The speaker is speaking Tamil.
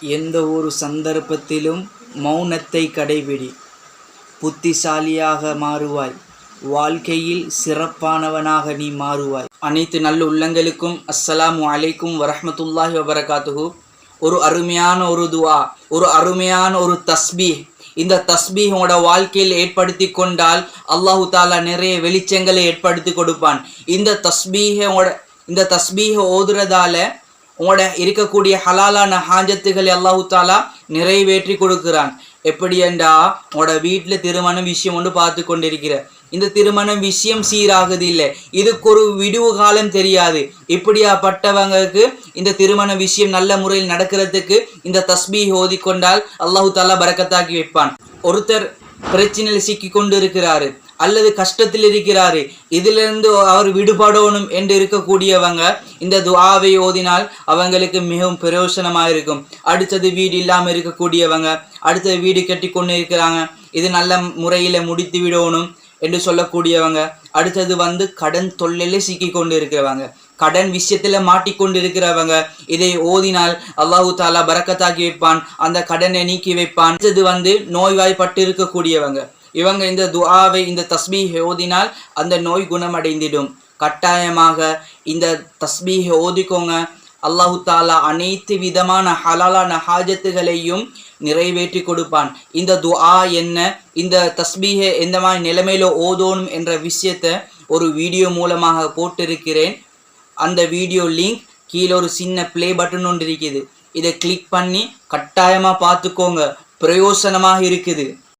எந்த ஒரு சந்தர்ப்பத்திலும் மௌனத்தை கடைபிடி. புத்திசாலியாக மாறுவாய். வாழ்க்கையில் சிறப்பானவனாக நீ மாறுவாய். அனைத்து நல்ல உள்ளங்களுக்கும் அஸ்ஸலாமு அலைக்கும் வரஹ்மத்துல்லாஹி வபரகாத்துஹு. ஒரு அருமையான ஒரு துவா ஒரு அருமையான ஒரு தஸ்பீ. இந்த தஸ்பீ உங்களோட வாழ்க்கையில் ஏற்படுத்தி கொண்டால் அல்லாஹு தாலா நிறைய வெளிச்சங்களை ஏற்படுத்தி கொடுப்பான். இந்த தஸ்பீஹை உங்களோட இந்த தஸ்பீஹை ஓதுறதால உங்களோட இருக்கக்கூடிய ஹலாலான ஹாஜத்துகளை அல்லாஹு தாலா நிறைவேற்றி கொடுக்கிறான். எப்படி என்றா உங்களோட வீட்டில் திருமண விஷயம் ஒன்று பார்த்து கொண்டிருக்கிற இந்த திருமணம் விஷயம் சீராகுது இல்லை? இதுக்கு ஒரு விடுவு காலம் தெரியாது. இப்படியாப்பட்டவங்களுக்கு இந்த திருமண விஷயம் நல்ல முறையில் நடக்கிறதுக்கு இந்த தஸ்பீ ஓதிக்கொண்டால் அல்லாஹு தாலா பறக்கத்தாக்கி வைப்பான். ஒருத்தர் பிரச்சனையில் சிக்கி கொண்டு இருக்கிறாரு அல்லது கஷ்டத்தில் இருக்கிறாரு. இதிலிருந்து அவர் விடுபடணும் என்று இருக்கக்கூடியவங்க இந்த துவாவை ஓதினால் அவங்களுக்கு மிகவும் பிரயோசனமாக இருக்கும். அடுத்தது வீடு இல்லாமல் இருக்கக்கூடியவங்க. அடுத்தது வீடு கட்டி கொண்டு இருக்கிறாங்க. இது நல்ல முறையில் முடித்து விடணும். என்று சொல்லக்கூடியவங்க. அடுத்தது வந்து கடன் தொல்லையில சிக்கி கொண்டு இருக்கிறவங்க கடன் விஷயத்தில் மாட்டிக்கொண்டு இருக்கிறவங்க இதை ஓதினால் அல்லாஹு தாலா பரக்கத்தாக்கி வைப்பான். அந்த கடனை நீக்கி வைப்பான். அடுத்தது வந்து நோய்வாய்ப்பட்டு இருக்கக்கூடியவங்க இவங்க இந்த துஆவை இந்த தஸ்பீஹை ஓதினால் அந்த நோய் குணமடைந்திடும். கட்டாயமாக இந்த தஸ்பீஹை ஓதிக்கோங்க. அல்லாஹு தாலா அனைத்து விதமான ஹலாலான ஹாஜத்துகளையும் நிறைவேற்றி கொடுப்பான். இந்த துஆ என்ன? இந்த தஸ்பீஹை எந்த மாதிரி நிலைமையில ஓதோணும் என்ற விஷயத்தை ஒரு வீடியோ மூலமாக போட்டிருக்கிறேன். அந்த வீடியோ லிங்க் கீழே ஒரு சின்ன ப்ளே பட்டன் ஒன்று இருக்குது. இதை கிளிக் பண்ணி கட்டாயமாக பார்த்துக்கோங்க. பிரயோசனமாக இருக்குது.